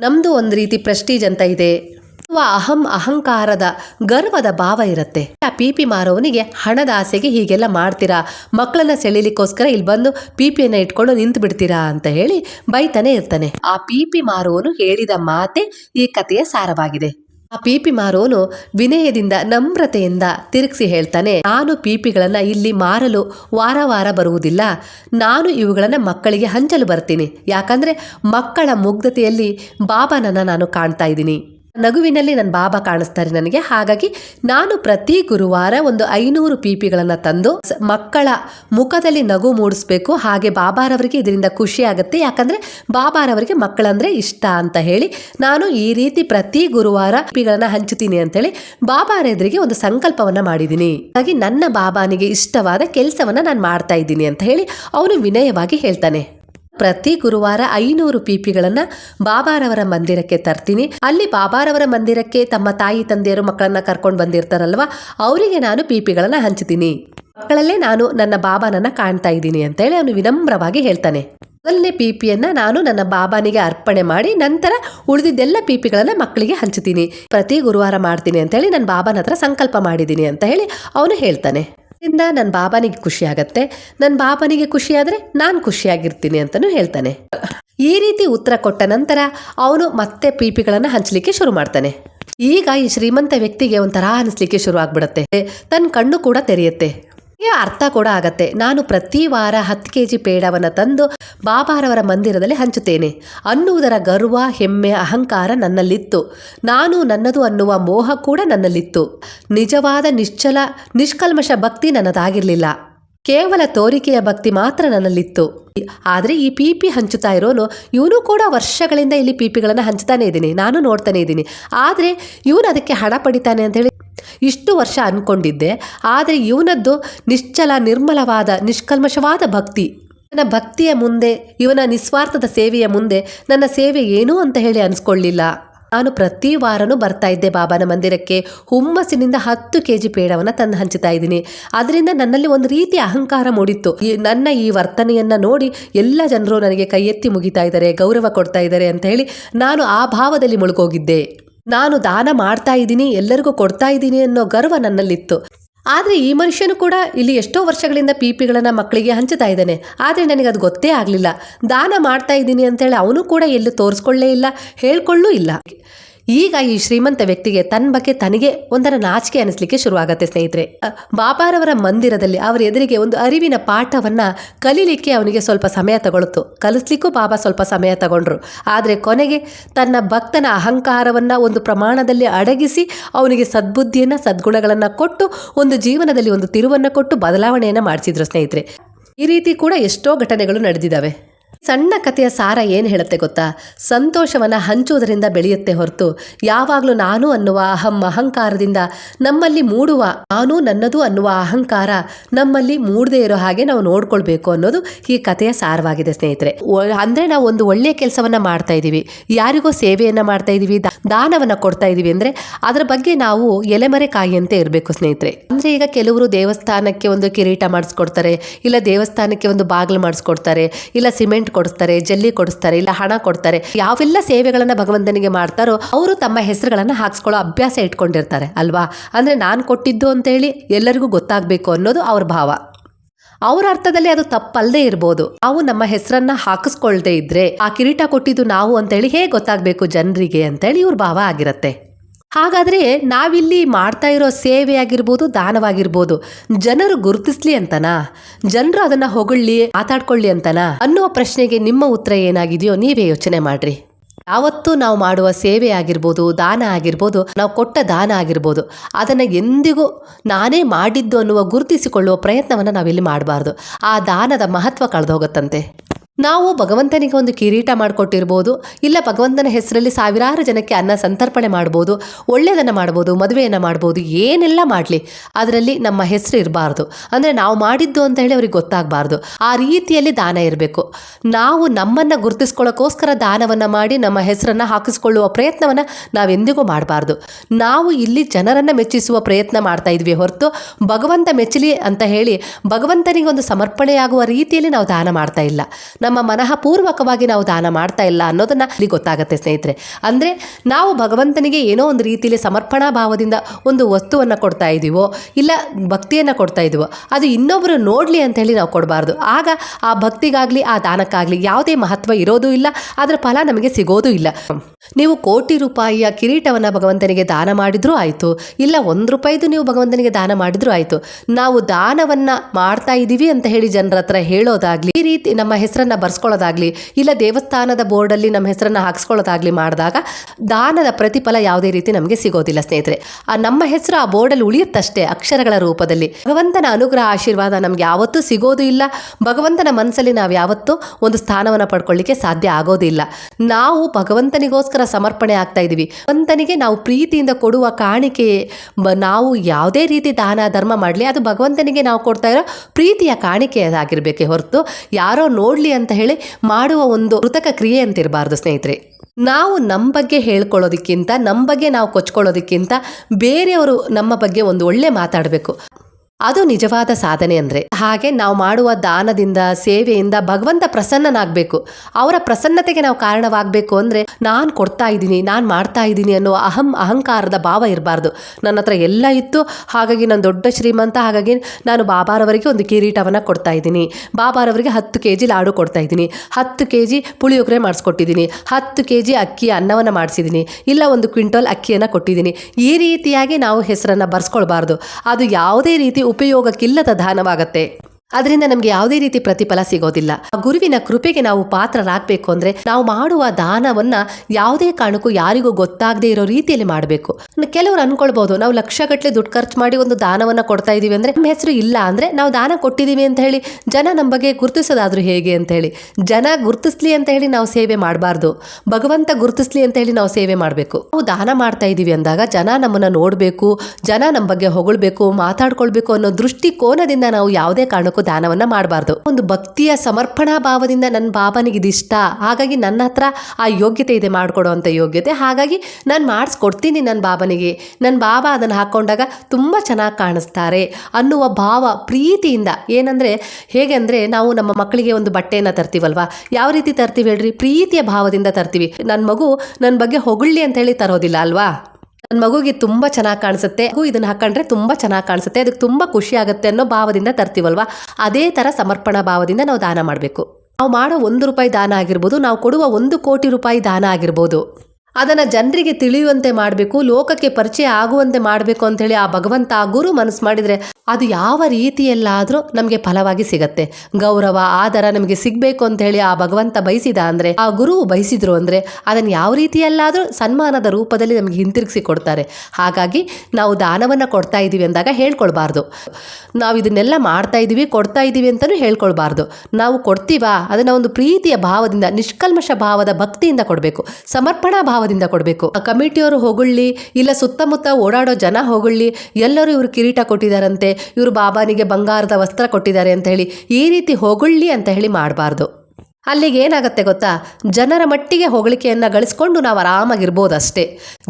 ನಮ್ದು ಒಂದು ರೀತಿ ಪ್ರೆಸ್ಟೀಜ್ ಅಂತ ಇದೆ. ಅಹಂ ಅಹಂಕಾರದ ಗರ್ವದ ಭಾವ ಇರುತ್ತೆ. ಆ ಪಿಪಿ ಮಾರೋವನಿಗೆ ಹಣದ ಆಸೆಗೆ ಹೀಗೆಲ್ಲ ಮಾಡ್ತೀರಾ? ಮಕ್ಕಳನ್ನ ಸೆಳಿಲಿಕ್ಕೋಸ್ಕರ ಇಲ್ಲಿ ಬಂದು ಪಿಪಿಯನ್ನ ಇಟ್ಕೊಂಡು ನಿಂತು ಬಿಡ್ತೀರಾ ಅಂತ ಹೇಳಿ ಬೈತಾನೆ ಇರ್ತಾನೆ. ಆ ಪಿಪಿ ಮಾರುವನು ಹೇಳಿದ ಮಾತೆ ಈ ಕಥೆಯ ಸಾರವಾಗಿದೆ. ಆ ಪಿಪಿ ಮಾರೋನು ವಿನಯದಿಂದ ನಮ್ರತೆಯಿಂದ ತಿರುಗಿಸಿ ಹೇಳ್ತಾನೆ, ನಾನು ಪಿಪಿಗಳನ್ನ ಇಲ್ಲಿ ಮಾರಲು ವಾರ ವಾರ ಬರುವುದಿಲ್ಲ. ನಾನು ಇವುಗಳನ್ನು ಮಕ್ಕಳಿಗೆ ಹಂಚಲು ಬರ್ತೀನಿ. ಯಾಕಂದ್ರೆ ಮಕ್ಕಳ ಮುಗ್ಧತೆಯಲ್ಲಿ ಬಾಬನನ್ನ ನಾನು ಕಾಣ್ತಾ ಇದ್ದೀನಿ. ನಗುವಿನಲ್ಲಿ ನನ್ನ ಬಾಬಾ ಕಾಣಿಸ್ತಾರೆ ನನಗೆ. ಹಾಗಾಗಿ ನಾನು ಪ್ರತಿ ಗುರುವಾರ ಒಂದು ಐನೂರು ಪಿಪಿಗಳನ್ನು ತಂದು ಮಕ್ಕಳ ಮುಖದಲ್ಲಿ ನಗು ಮೂಡಿಸ್ಬೇಕು. ಹಾಗೆ ಬಾಬಾರವರಿಗೆ ಇದರಿಂದ ಖುಷಿ ಆಗುತ್ತೆ. ಯಾಕಂದ್ರೆ ಬಾಬಾರವರಿಗೆ ಮಕ್ಕಳಂದ್ರೆ ಇಷ್ಟ ಅಂತ ಹೇಳಿ ನಾನು ಈ ರೀತಿ ಪ್ರತಿ ಗುರುವಾರ ಪಿಪಿಗಳನ್ನ ಹಂಚುತ್ತೀನಿ ಅಂತೇಳಿ ಬಾಬಾರ ಎದುರಿಗೆ ಒಂದು ಸಂಕಲ್ಪವನ್ನ ಮಾಡಿದ್ದೀನಿ. ಹಾಗಾಗಿ ನನ್ನ ಬಾಬಾನಿಗೆ ಇಷ್ಟವಾದ ಕೆಲಸವನ್ನ ನಾನು ಮಾಡ್ತಾ ಇದ್ದೀನಿ ಅಂತ ಹೇಳಿ ಅವನು ವಿನಯವಾಗಿ ಹೇಳ್ತಾನೆ. ಪ್ರತಿ ಗುರುವಾರ ಐನೂರು ಪಿಪಿಗಳನ್ನ ಬಾಬಾರವರ ಮಂದಿರಕ್ಕೆ ತರ್ತೀನಿ. ಅಲ್ಲಿ ಬಾಬಾರವರ ಮಂದಿರಕ್ಕೆ ತಮ್ಮ ತಾಯಿ, ತಂದೆಯರು, ಮಕ್ಕಳನ್ನ ಕರ್ಕೊಂಡು ಬಂದಿರ್ತಾರಲ್ವಾ, ಅವರಿಗೆ ನಾನು ಪಿಪಿಗಳನ್ನ ಹಂಚ್ತೀನಿ. ಮಕ್ಕಳಲ್ಲೇ ನಾನು ನನ್ನ ಬಾಬಾನನ್ನ ಕಾಣ್ತಾ ಇದ್ದೀನಿ ಅಂತೇಳಿ ಅವನು ವಿನಮ್ರವಾಗಿ ಹೇಳ್ತಾನೆ. ಮೊದಲನೇ ಪಿಪಿಯನ್ನ ನಾನು ನನ್ನ ಬಾಬಾನಿಗೆ ಅರ್ಪಣೆ ಮಾಡಿ ನಂತರ ಉಳಿದಿದ್ದೆಲ್ಲ ಪಿಪಿಗಳನ್ನ ಮಕ್ಕಳಿಗೆ ಹಂಚ್ತೀನಿ. ಪ್ರತಿ ಗುರುವಾರ ಮಾಡ್ತೀನಿ ಅಂತೇಳಿ ನನ್ನ ಬಾಬಾನ ಹತ್ರ ಸಂಕಲ್ಪ ಮಾಡಿದ್ದೀನಿ ಅಂತ ಹೇಳಿ ಅವನು ಹೇಳ್ತಾನೆ. ಇದರಿಂದ ನನ್ನ ಬಾಬಾನಿಗೆ ಖುಷಿ ಆಗತ್ತೆ ನನ್ನ ಬಾಬನಿಗೆ ಖುಷಿಯಾದ್ರೆ ನಾನು ಖುಷಿಯಾಗಿರ್ತೀನಿ ಅಂತಲೂ ಹೇಳ್ತಾನೆ. ಈ ರೀತಿ ಉತ್ತರ ಕೊಟ್ಟ ನಂತರ ಅವನು ಮತ್ತೆ ಪಿಪಿಗಳನ್ನು ಹಂಚಲಿಕ್ಕೆ ಶುರು ಮಾಡ್ತಾನೆ. ಈಗ ಈ ಶ್ರೀಮಂತ ವ್ಯಕ್ತಿಗೆ ಒಂಥರ ಅನಿಸ್ಲಿಕ್ಕೆ ಶುರು ಆಗ್ಬಿಡತ್ತೆ ತನ್ನ ಕಣ್ಣು ಕೂಡ ತೆರೆಯುತ್ತೆ. ಅರ್ಥ ಕೂಡ ಆಗತ್ತೆ. ನಾನು ಪ್ರತಿ ವಾರ ಹತ್ತು ಕೆ ಜಿ ಪೇಡವನ್ನು ತಂದು ಬಾಬಾರವರ ಮಂದಿರದಲ್ಲಿ ಹಂಚುತ್ತೇನೆ. ಅನ್ನುವುದರ ಗರ್ವ, ಹೆಮ್ಮೆ, ಅಹಂಕಾರ ನನ್ನಲ್ಲಿತ್ತು. ನಾನು ನನ್ನದು ಅನ್ನುವ ಮೋಹ ಕೂಡ ನನ್ನಲ್ಲಿತ್ತು. ನಿಜವಾದ ನಿಶ್ಚಲ ನಿಷ್ಕಲ್ಮಷ ಭಕ್ತಿ ನನ್ನದಾಗಿರಲಿಲ್ಲ. ಕೇವಲ ತೋರಿಕೆಯ ಭಕ್ತಿ ಮಾತ್ರ ನನ್ನಲ್ಲಿತ್ತು. ಆದರೆ ಈ ಪಿಪಿ ಹಂಚುತ್ತಾ ಇರೋನು, ಇವನು ಕೂಡ ವರ್ಷಗಳಿಂದ ಇಲ್ಲಿ ಪಿಪಿಗಳನ್ನು ಹಂಚ್ತಾನೆ ಇದ್ದೀನಿ. ನಾನು ನೋಡ್ತಾನೆ ಇದ್ದೀನಿ. ಆದರೆ ಇವನು ಅದಕ್ಕೆ ಹಣ ಪಡಿತಾನೆ ಅಂತ ಹೇಳಿ ಇಷ್ಟು ವರ್ಷ ಅಂದ್ಕೊಂಡಿದ್ದೆ ಆದರೆ ಇವನದ್ದು ನಿಶ್ಚಲ, ನಿರ್ಮಲವಾದ, ನಿಷ್ಕಲ್ಮಶವಾದ ಭಕ್ತಿ. ನನ್ನ ಭಕ್ತಿಯ ಮುಂದೆ, ಇವನ ನಿಸ್ವಾರ್ಥದ ಸೇವೆಯ ಮುಂದೆ ನನ್ನ ಸೇವೆ ಏನು ಅಂತ ಹೇಳಿ ಅನಿಸ್ಕೊಳ್ಳಿಲ್ಲ. ನಾನು ಪ್ರತಿ ವಾರನೂ ಬರ್ತಾ ಇದ್ದೆ ಬಾಬಾನ ಮಂದಿರಕ್ಕೆ. ಹುಮ್ಮಸ್ಸಿನಿಂದ ಹತ್ತು ಕೆ ಜಿ ಪೇಡವನ್ನು ತಂದು ಹಂಚುತ್ತಾ ಇದ್ದೀನಿ. ಅದರಿಂದ ನನ್ನಲ್ಲಿ ಒಂದು ರೀತಿ ಅಹಂಕಾರ ಮೂಡಿತ್ತು. ಈ ನನ್ನ ಈ ವರ್ತನೆಯನ್ನು ನೋಡಿ ಎಲ್ಲ ಜನರು ನನಗೆ ಕೈ ಎತ್ತಿ ಮುಗಿತಾ ಇದ್ದಾರೆ, ಗೌರವ ಕೊಡ್ತಾ ಇದ್ದಾರೆ ಅಂತ ಹೇಳಿ ನಾನು ಆ ಭಾವದಲ್ಲಿ ಮುಳುಗೋಗಿದ್ದೆ. ನಾನು ದಾನ ಮಾಡ್ತಾ ಇದ್ದೀನಿ, ಎಲ್ಲರಿಗೂ ಕೊಡ್ತಾ ಇದ್ದೀನಿ ಅನ್ನೋ ಗರ್ವ ನನ್ನಲ್ಲಿತ್ತು. ಆದರೆ ಈ ಮನುಷ್ಯನು ಕೂಡ ಇಲ್ಲಿ ಎಷ್ಟೋ ವರ್ಷಗಳಿಂದ ಪಿಪಿಗಳನ್ನು ಮಕ್ಕಳಿಗೆ ಹಂಚುತ್ತಾ ಇದ್ದಾನೆ. ಆದರೆ ನನಗೆ ಅದು ಗೊತ್ತೇ ಆಗಲಿಲ್ಲ. ದಾನ ಮಾಡ್ತಾ ಇದ್ದೀನಿ ಅಂತೇಳಿ ಅವನು ಕೂಡ ಎಲ್ಲೂ ತೋರಿಸ್ಕೊಳ್ಳೇ ಇಲ್ಲ, ಹೇಳ್ಕೊಳ್ಳೂ ಇಲ್ಲ. ಈಗ ಈ ಶ್ರೀಮಂತ ವ್ಯಕ್ತಿಗೆ ತನ್ನ ಬಗ್ಗೆ ತನಗೆ ಒಂದರ ನಾಚಿಕೆ ಅನಿಸ್ಲಿಕ್ಕೆ ಶುರುವಾಗತ್ತೆ, ಸ್ನೇಹಿತರೆ. ಬಾಬಾರವರ ಮಂದಿರದಲ್ಲಿ ಅವರ ಎದುರಿಗೆ ಒಂದು ಅರಿವಿನ ಪಾಠವನ್ನ ಕಲೀಲಿಕ್ಕೆ ಅವನಿಗೆ ಸ್ವಲ್ಪ ಸಮಯ ತಗೊಳ್ತು ಕಲಿಸ್ಲಿಕ್ಕೂ ಬಾಬಾ ಸ್ವಲ್ಪ ಸಮಯ ತಗೊಂಡ್ರು. ಆದರೆ ಕೊನೆಗೆ ತನ್ನ ಭಕ್ತನ ಅಹಂಕಾರವನ್ನ ಒಂದು ಪ್ರಮಾಣದಲ್ಲಿ ಅಡಗಿಸಿ ಅವನಿಗೆ ಸದ್ಬುದ್ಧಿಯನ್ನ, ಸದ್ಗುಣಗಳನ್ನ ಕೊಟ್ಟು ಒಂದು ಜೀವನದಲ್ಲಿ ಒಂದು ತಿರುವನ್ನ ಕೊಟ್ಟು ಬದಲಾವಣೆಯನ್ನ ಮಾಡಿಸಿದ್ರು, ಸ್ನೇಹಿತರೆ. ಈ ರೀತಿ ಕೂಡ ಎಷ್ಟೋ ಘಟನೆಗಳು ನಡೆದಿದ್ದಾವೆ. ಸಣ್ಣ ಕಥೆಯ ಸಾರ ಏನು ಹೇಳುತ್ತೆ ಗೊತ್ತಾ? ಸಂತೋಷವನ್ನು ಹಂಚುವುದರಿಂದ ಬೆಳೆಯುತ್ತೆ ಹೊರತು. ಯಾವಾಗಲೂ ನಾನು ಅನ್ನುವ ಅಹಂ ಅಹಂಕಾರದಿಂದ ನಮ್ಮಲ್ಲಿ ಮೂಡುವ ನಾನು ನನ್ನದು ಅನ್ನುವ ಅಹಂಕಾರ ನಮ್ಮಲ್ಲಿ ಮೂಡದೇ ಇರೋ ಹಾಗೆ ನಾವು ನೋಡ್ಕೊಳ್ಬೇಕು ಅನ್ನೋದು ಈ ಕಥೆಯ ಸಾರವಾಗಿದೆ ಸ್ನೇಹಿತರೆ. ಅಂದರೆ ನಾವು ಒಂದು ಒಳ್ಳೆಯ ಕೆಲಸವನ್ನ ಮಾಡ್ತಾ ಇದ್ದೀವಿ ಯಾರಿಗೋ ಸೇವೆಯನ್ನ ಮಾಡ್ತಾ ಇದ್ದೀವಿ ದಾನವನ್ನ ಕೊಡ್ತಾ ಇದ್ದೀವಿ ಅಂದ್ರೆ ಅದರ ಬಗ್ಗೆ ನಾವು ಎಲೆಮರೆ ಕಾಯಿಯಂತೆ ಇರಬೇಕು ಸ್ನೇಹಿತರೆ. ಅಂದ್ರೆ ಈಗ ಕೆಲವರು ದೇವಸ್ಥಾನಕ್ಕೆ ಒಂದು ಕಿರೀಟ ಮಾಡಿಸ್ಕೊಡ್ತಾರೆ, ಇಲ್ಲ ದೇವಸ್ಥಾನಕ್ಕೆ ಒಂದು ಬಾಗಿಲು ಮಾಡಿಸ್ಕೊಡ್ತಾರೆ, ಇಲ್ಲ ಸಿಮೆಂಟ್ ಕೊಡಿಸ್ತಾರೆ, ಜಲ್ಲಿ ಕೊಡಿಸ್ತಾರೆ, ಇಲ್ಲ ಹಣ ಕೊಡ್ತಾರೆ, ಯಾವೆಲ್ಲ ಸೇವೆಗಳನ್ನ ಭಗವಂತನಿಗೆ ಮಾಡ್ತಾರೋ ಅವರು ತಮ್ಮ ಹೆಸರುಗಳನ್ನ ಹಾಕ್ಸ್ಕೊಳ್ಳೋ ಅಭ್ಯಾಸ ಇಟ್ಕೊಂಡಿರ್ತಾರೆ, ಅಲ್ವಾ? ಅಂದ್ರೆ ನಾನು ಕೊಟ್ಟಿದ್ದು ಅಂತೇಳಿ ಎಲ್ಲರಿಗೂ ಗೊತ್ತಾಗಬೇಕು ಅನ್ನೋದು ಅವ್ರ ಭಾವ. ಅವರ ಅರ್ಥದಲ್ಲಿ ಅದು ತಪ್ಪಲ್ಲದೆ ಇರ್ಬೋದು. ನಾವು ನಮ್ಮ ಹೆಸರನ್ನ ಹಾಕಿಸ್ಕೊಳ್ದೇ ಇದ್ರೆ ಆ ಕಿರೀಟ ಕೊಟ್ಟಿದ್ದು ನಾವು ಅಂತೇಳಿ ಹೇಗೆ ಗೊತ್ತಾಗಬೇಕು ಜನರಿಗೆ ಅಂತೇಳಿ ಇವ್ರ ಭಾವ ಆಗಿರತ್ತೆ. ಹಾಗಾದ್ರೆ ನಾವಿಲ್ಲಿ ಮಾಡ್ತಾ ಇರೋ ಸೇವೆ ಆಗಿರ್ಬೋದು, ದಾನವಾಗಿರ್ಬೋದು, ಜನರು ಗುರುತಿಸ್ಲಿ ಅಂತನಾ? ಜನರು ಅದನ್ನ ಹೊಗಳಿ ಮಾತಾಡ್ಕೊಳ್ಳಿ ಅಂತನಾ? ಅನ್ನುವ ಪ್ರಶ್ನೆಗೆ ನಿಮ್ಮ ಉತ್ತರ ಏನಾಗಿದೆಯೋ ನೀವೇ ಯೋಚನೆ ಮಾಡ್ರಿ. ಯಾವತ್ತೂ ನಾವು ಮಾಡುವ ಸೇವೆ ಆಗಿರ್ಬೋದು, ದಾನ ಆಗಿರ್ಬೋದು, ನಾವು ಕೊಟ್ಟ ದಾನ ಆಗಿರ್ಬೋದು, ಅದನ್ನು ಎಂದಿಗೂ ನಾನೇ ಮಾಡಿದ್ದು ಅನ್ನುವ ಗುರುತಿಸಿಕೊಳ್ಳುವ ಪ್ರಯತ್ನವನ್ನು ನಾವಿಲ್ಲಿ ಮಾಡಬಾರ್ದು. ಆ ದಾನದ ಮಹತ್ವ ಕಳೆದೋಗುತ್ತಂತೆ. ನಾವು ಭಗವಂತನಿಗೆ ಒಂದು ಕಿರೀಟ ಮಾಡಿಕೊಟ್ಟಿರ್ಬೋದು, ಇಲ್ಲ ಭಗವಂತನ ಹೆಸರಲ್ಲಿ ಸಾವಿರಾರು ಜನಕ್ಕೆ ಅನ್ನ ಸಂತರ್ಪಣೆ ಮಾಡ್ಬೋದು, ಒಳ್ಳೆಯದನ್ನು ಮಾಡ್ಬೋದು, ಮದುವೆಯನ್ನು ಮಾಡ್ಬೋದು, ಏನೆಲ್ಲ ಮಾಡಲಿ, ಅದರಲ್ಲಿ ನಮ್ಮ ಹೆಸರು ಇರಬಾರ್ದು. ಅಂದರೆ ನಾವು ಮಾಡಿದ್ದು ಅಂತ ಹೇಳಿ ಅವ್ರಿಗೆ ಗೊತ್ತಾಗಬಾರ್ದು. ಆ ರೀತಿಯಲ್ಲಿ ದಾನ ಇರಬೇಕು. ನಾವು ನಮ್ಮನ್ನು ಗುರುತಿಸ್ಕೊಳ್ಳೋಕ್ಕೋಸ್ಕರ ದಾನವನ್ನು ಮಾಡಿ ನಮ್ಮ ಹೆಸರನ್ನು ಹಾಕಿಸ್ಕೊಳ್ಳುವ ಪ್ರಯತ್ನವನ್ನು ನಾವೆಂದಿಗೂ ಮಾಡಬಾರ್ದು. ನಾವು ಇಲ್ಲಿ ಜನರನ್ನು ಮೆಚ್ಚಿಸುವ ಪ್ರಯತ್ನ ಮಾಡ್ತಾ ಇದ್ವಿ ಹೊರತು ಭಗವಂತ ಮೆಚ್ಚಲಿ ಅಂತ ಹೇಳಿ ಭಗವಂತನಿಗೆ ಒಂದು ಸಮರ್ಪಣೆಯಾಗುವ ರೀತಿಯಲ್ಲಿ ನಾವು ದಾನ ಮಾಡ್ತಾ ಇಲ್ಲ. ನಮ್ಮ ಮನಃಪೂರ್ವಕವಾಗಿ ನಾವು ದಾನ ಮಾಡ್ತಾ ಇಲ್ಲ ಅನ್ನೋದನ್ನ ಇಲ್ಲಿ ಗೊತ್ತಾಗುತ್ತೆ, ಸ್ನೇಹಿತರೆ. ಅಂದ್ರೆ ನಾವು ಭಗವಂತನಿಗೆ ಏನೋ ಒಂದು ರೀತಿಯಲ್ಲಿ ಸಮರ್ಪಣಾ ಭಾವದಿಂದ ಒಂದು ವಸ್ತುವನ್ನು ಕೊಡ್ತಾ ಇದೀವೋ, ಇಲ್ಲ ಭಕ್ತಿಯನ್ನು ಕೊಡ್ತಾ ಇದೀವೋ, ಅದು ಇನ್ನೊಬ್ಬರು ನೋಡಲಿ ಅಂತ ಹೇಳಿ ನಾವು ಕೊಡಬಾರ್ದು. ಆಗ ಆ ಭಕ್ತಿಗಾಗ್ಲಿ, ಆ ದಾನಕ್ಕಾಗ್ಲಿ ಯಾವುದೇ ಮಹತ್ವ ಇರೋದು ಇಲ್ಲ ಅದರ ಫಲ ನಮಗೆ ಸಿಗೋದು ಇಲ್ಲ. ನೀವು ಕೋಟಿ ರೂಪಾಯಿಯ ಕಿರೀಟವನ್ನ ಭಗವಂತನಿಗೆ ದಾನ ಮಾಡಿದ್ರೂ ಆಯಿತು, ಇಲ್ಲ ಒಂದು ರೂಪಾಯಿದು ನೀವು ಭಗವಂತನಿಗೆ ದಾನ ಮಾಡಿದ್ರೂ ಆಯಿತು, ನಾವು ದಾನವನ್ನ ಮಾಡ್ತಾ ಇದೀವಿ ಅಂತ ಹೇಳಿ ಜನರ ಹತ್ರ ಹೇಳೋದಾಗ್ಲಿ, ಈ ರೀತಿ ನಮ್ಮ ಹೆಸರನ್ನ ಹೆಸರನ್ನು ಬರ್ಸ್ಕೊಳ್ಳೋದಾಗ್ಲಿ ಇಲ್ಲ ದೇವಸ್ಥಾನದ ಬೋರ್ಡಲ್ಲಿ ನಮ್ಮ ಹೆಸರನ್ನು ಹಾಕ್ಸ್ಕೊಳ್ಳೋದಾಗ್ಲಿ ಮಾಡಿದಾಗ ದಾನದ ಪ್ರತಿಫಲ ಯಾವುದೇ ರೀತಿ ನಮಗೆ ಸಿಗೋದಿಲ್ಲ, ಸ್ನೇಹಿತರೆ. ಆ ನಮ್ಮ ಹೆಸರು ಆ ಬೋರ್ಡಲ್ಲಿ ಉಳಿಯುತ್ತಷ್ಟೇ ಅಕ್ಷರಗಳ ರೂಪದಲ್ಲಿ. ಭಗವಂತನ ಅನುಗ್ರಹ ಆಶೀರ್ವಾದ ನಮ್ಗೆ ಯಾವತ್ತೂ ಸಿಗೋದು ಇಲ್ಲ. ಭಗವಂತನ ಮನಸ್ಸಲ್ಲಿ ನಾವು ಯಾವತ್ತೂ ಒಂದು ಸ್ಥಾನವನ್ನು ಪಡ್ಕೊಳ್ಳಿಕ್ಕೆ ಸಾಧ್ಯ ಆಗೋದಿಲ್ಲ. ನಾವು ಭಗವಂತನಿಗೋಸ್ಕರ ಸಮರ್ಪಣೆ ಆಗ್ತಾ ಇದ್ದೀವಿ. ಭಗವಂತನಿಗೆ ನಾವು ಪ್ರೀತಿಯಿಂದ ಕೊಡುವ ಕಾಣಿಕೆ ನಾವು ಯಾವುದೇ ರೀತಿ ದಾನ, ಧರ್ಮ ಮಾಡಲಿ, ಅದು ಭಗವಂತನಿಗೆ ನಾವು ಕೊಡ್ತಾ ಇರೋ ಪ್ರೀತಿಯ ಕಾಣಿಕೆ ಅದಾಗಿರ್ಬೇಕೆ ಹೊರತು ಯಾರೋ ನೋಡಲಿ ಅಂತ ಹೇಳಿ ಮಾಡುವ ಒಂದು ಕೃತಕ ಕ್ರಿಯೆ ಅಂತಿರಬಾರ್ದು, ಸ್ನೇಹಿತರೆ. ನಾವು ನಮ್ಮ ಬಗ್ಗೆ ಹೇಳ್ಕೊಳ್ಳೋದಕ್ಕಿಂತ, ನಮ್ಮ ಬಗ್ಗೆ ನಾವು ಕೊಚ್ಕೊಳ್ಳೋದಕ್ಕಿಂತ ಬೇರೆಯವರು ನಮ್ಮ ಬಗ್ಗೆ ಒಂದು ಒಳ್ಳೆ ಮಾತಾಡಬೇಕು. ಅದು ನಿಜವಾದ ಸಾಧನೆ ಅಂದರೆ. ಹಾಗೆ ನಾವು ಮಾಡುವ ದಾನದಿಂದ, ಸೇವೆಯಿಂದ ಭಗವಂತ ಪ್ರಸನ್ನನಾಗಬೇಕು. ಅವರ ಪ್ರಸನ್ನತೆಗೆ ನಾವು ಕಾರಣವಾಗಬೇಕು ಅಂದರೆ, ನಾನು ಕೊಡ್ತಾ ಇದ್ದೀನಿ, ನಾನು ಮಾಡ್ತಾ ಇದ್ದೀನಿ ಅನ್ನೋ ಅಹಂ, ಅಹಂಕಾರದ ಭಾವ ಇರಬಾರ್ದು. ನನ್ನ ಹತ್ರ ಎಲ್ಲ ಇತ್ತು, ಹಾಗಾಗಿ ನಾನು ದೊಡ್ಡ ಶ್ರೀಮಂತ, ಹಾಗಾಗಿ ನಾನು ಬಾಬಾರವರಿಗೆ ಒಂದು ಕಿರೀಟವನ್ನು ಕೊಡ್ತಾ ಇದ್ದೀನಿ. ಬಾಬಾರವರಿಗೆ ಹತ್ತು ಕೆ ಜಿ ಲಾಡು ಕೊಡ್ತಾ ಇದ್ದೀನಿ. ಹತ್ತು ಕೆ ಜಿ ಪುಳಿಯೋಗರೆ ಮಾಡಿಸ್ಕೊಟ್ಟಿದ್ದೀನಿ. ಹತ್ತು ಕೆ ಜಿ ಅಕ್ಕಿ ಅನ್ನವನ್ನು ಮಾಡಿಸಿದ್ದೀನಿ. ಇಲ್ಲ ಒಂದು ಕ್ವಿಂಟಲ್ ಅಕ್ಕಿಯನ್ನು ಕೊಟ್ಟಿದ್ದೀನಿ. ಈ ರೀತಿಯಾಗಿ ನಾವು ಹೆಸರನ್ನು ಬರ್ಸ್ಕೊಳ್ಬಾರ್ದು. ಅದು ಯಾವುದೇ ರೀತಿ ಉಪಯೋಗಕ್ಕಿಲ್ಲದ ದಾನವಾಗತ್ತೆ ಅದರಿಂದ ನಮಗೆ ಯಾವುದೇ ರೀತಿ ಪ್ರತಿಫಲ ಸಿಗೋದಿಲ್ಲ. ಆ ಗುರುವಿನ ಕೃಪೆಗೆ ನಾವು ಪಾತ್ರರಾಗಬೇಕು ಅಂದರೆ ನಾವು ಮಾಡುವ ದಾನವನ್ನ ಯಾವುದೇ ಕಾರಣಕ್ಕೂ ಯಾರಿಗೂ ಗೊತ್ತಾಗದೇ ಇರೋ ರೀತಿಯಲ್ಲಿ ಮಾಡಬೇಕು. ಕೆಲವರು ಅನ್ಕೊಳ್ಬಹುದು ನಾವು ಲಕ್ಷಗಟ್ಟಲೆ ದುಡ್ಡು ಖರ್ಚು ಮಾಡಿ ಒಂದು ದಾನವನ್ನ ಕೊಡ್ತಾ ಇದೀವಿ ಅಂದ್ರೆ ನಮ್ಮ ಹೆಸರು ಇಲ್ಲ ಅಂದ್ರೆ ನಾವು ದಾನ ಕೊಟ್ಟಿದ್ದೀವಿ ಅಂತ ಹೇಳಿ, ಜನ ನಮ್ಮ ಬಗ್ಗೆ ಗುರುತಿಸೋದಾದ್ರೂ ಹೇಗೆ ಅಂತ ಹೇಳಿ, ಜನ ಗುರುತಿಸ್ಲಿ ಅಂತ ಹೇಳಿ ನಾವು ಸೇವೆ ಮಾಡಬಾರ್ದು. ಭಗವಂತ ಗುರುತಿಸ್ಲಿ ಅಂತ ಹೇಳಿ ನಾವು ಸೇವೆ ಮಾಡಬೇಕು. ನಾವು ದಾನ ಮಾಡ್ತಾ ಇದ್ದೀವಿ ಅಂದಾಗ ಜನ ನಮ್ಮನ್ನ ನೋಡಬೇಕು, ಜನ ನಮ್ಮ ಬಗ್ಗೆ ಹೊಗಳ್ಬೇಕು, ಮಾತಾಡ್ಕೊಳ್ಬೇಕು ಅನ್ನೋ ದೃಷ್ಟಿಕೋನದಿಂದ ನಾವು ಯಾವುದೇ ಕಾರಣಕ್ಕೂ ದಾನವನ್ನ ಮಾಡಬಾರ್ದು. ಒಂದು ಭಕ್ತಿಯ ಸಮರ್ಪಣಾ ಭಾವದಿಂದ ನನ್ನ ಬಾಬನಿಗೆ ಇದಿಷ್ಟ, ಹಾಗಾಗಿ ನನ್ನ ಹತ್ರ ಆ ಯೋಗ್ಯತೆ ಇದೆ ಮಾಡಿಕೊಡೋ ಅಂತ ಯೋಗ್ಯತೆ, ಹಾಗಾಗಿ ನಾನು ಮಾಡಿಸ್ಕೊಡ್ತೀನಿ ನನ್ನ ಬಾಬನಿಗೆ. ನನ್ನ ಬಾಬಾ ಅದನ್ನು ಹಾಕ್ಕೊಂಡಾಗ ತುಂಬ ಚೆನ್ನಾಗಿ ಕಾಣಿಸ್ತಾರೆ ಅನ್ನುವ ಭಾವ ಪ್ರೀತಿಯಿಂದ. ಏನಂದರೆ, ಹೇಗೆ ಅಂದರೆ ನಾವು ನಮ್ಮ ಮಕ್ಕಳಿಗೆ ಒಂದು ಬಟ್ಟೆಯನ್ನು ತರ್ತೀವಲ್ವಾ? ಯಾವ ರೀತಿ ತರ್ತೀವಿ ಹೇಳ್ರಿ? ಪ್ರೀತಿಯ ಭಾವದಿಂದ ತರ್ತೀವಿ. ನನ್ನ ಮಗು ನನ್ನ ಬಗ್ಗೆ ಹೊಗಳಿ ಅಂತ ಹೇಳಿ ತರೋದಿಲ್ಲ ಅಲ್ವಾ? ನನ್ನ ಮಗುಗೆ ತುಂಬ ಚೆನ್ನಾಗಿ ಕಾಣಿಸುತ್ತೆ. ಹಾಗೂ ಇದನ್ನ ಹಾಕೊಂಡ್ರೆ ತುಂಬ ಚೆನ್ನಾಗಿ ಕಾಣಿಸುತ್ತೆ. ಅದಕ್ಕೆ ತುಂಬ ಖುಷಿ ಆಗುತ್ತೆ ಅನ್ನೋ ಭಾವದಿಂದ ತರ್ತೀವಲ್ವಾ? ಅದೇ ಥರ ಸಮರ್ಪಣಾ ಭಾವದಿಂದ ನಾವು ದಾನ ಮಾಡಬೇಕು. ನಾವು ಮಾಡೋ ಒಂದು ರೂಪಾಯಿ ದಾನ ಆಗಿರ್ಬೋದು, ನಾವು ಕೊಡುವ ಒಂದು ಕೋಟಿ ರೂಪಾಯಿ ದಾನ ಆಗಿರ್ಬೋದು. ಅದನ್ನು ಜನರಿಗೆ ತಿಳಿಯುವಂತೆ ಮಾಡಬೇಕು, ಲೋಕಕ್ಕೆ ಪರಿಚಯ ಆಗುವಂತೆ ಮಾಡಬೇಕು ಅಂತೇಳಿ ಆ ಭಗವಂತ ಆ ಗುರು ಮನಸ್ಸು ಮಾಡಿದರೆ ಅದು ಯಾವ ರೀತಿಯಲ್ಲಾದರೂ ನಮಗೆ ಫಲವಾಗಿ ಸಿಗತ್ತೆ. ಗೌರವ, ಆದರ ನಮಗೆ ಸಿಗಬೇಕು ಅಂತ ಹೇಳಿ ಆ ಭಗವಂತ ಬಯಸಿದ ಅಂದರೆ, ಆ ಗುರು ಬಯಸಿದ್ರು ಅಂದರೆ ಅದನ್ನು ಯಾವ ರೀತಿಯಲ್ಲಾದರೂ ಸನ್ಮಾನದ ರೂಪದಲ್ಲಿ ನಮಗೆ ಹಿಂತಿರುಗಿಸಿ ಕೊಡ್ತಾರೆ. ಹಾಗಾಗಿ ನಾವು ದಾನವನ್ನು ಕೊಡ್ತಾ ಇದ್ದೀವಿ ಅಂದಾಗ ಹೇಳ್ಕೊಳ್ಬಾರ್ದು. ನಾವು ಇದನ್ನೆಲ್ಲ ಮಾಡ್ತಾ ಇದ್ದೀವಿ ಕೊಡ್ತಾ ಇದ್ದೀವಿ ಅಂತಲೂ ಹೇಳ್ಕೊಳ್ಬಾರ್ದು. ನಾವು ಕೊಡ್ತೀವಾ? ಅದನ್ನು ಒಂದು ಪ್ರೀತಿಯ ಭಾವದಿಂದ, ನಿಷ್ಕಲ್ಮಶ ಭಾವದ ಭಕ್ತಿಯಿಂದ ಕೊಡಬೇಕು. ಸಮರ್ಪಣಾ ಭಾವದಿಂದ ಕೊಡಬೇಕು. ಕಮಿಟಿಯವರು ಹೊಗಳ್ಳಿ, ಇಲ್ಲ ಸುತ್ತಮುತ್ತ ಓಡಾಡೋ ಜನ ಹೊಗಳ್ಳಿ, ಎಲ್ಲರೂ ಇವರು ಕಿರೀಟ ಕೊಟ್ಟಿದ್ದಾರಂತೆ ಇವರು ಬಾಬಾನಿಗೆ ಬಂಗಾರದ ವಸ್ತ್ರ ಕೊಟ್ಟಿದ್ದಾರೆ ಅಂತ ಹೇಳಿ ಈ ರೀತಿ ಹೊಗಳ್ಳಿ ಅಂತ ಹೇಳಿ ಮಾಡಬಾರ್ದು. ಅಲ್ಲಿಗೆ ಏನಾಗುತ್ತೆ ಗೊತ್ತಾ? ಜನರ ಮಟ್ಟಿಗೆ ಹೊಗಳಿಕೆಯನ್ನು ಗಳಿಸ್ಕೊಂಡು ನಾವು ಆರಾಮಾಗಿರ್ಬೋದು ಅಷ್ಟೇ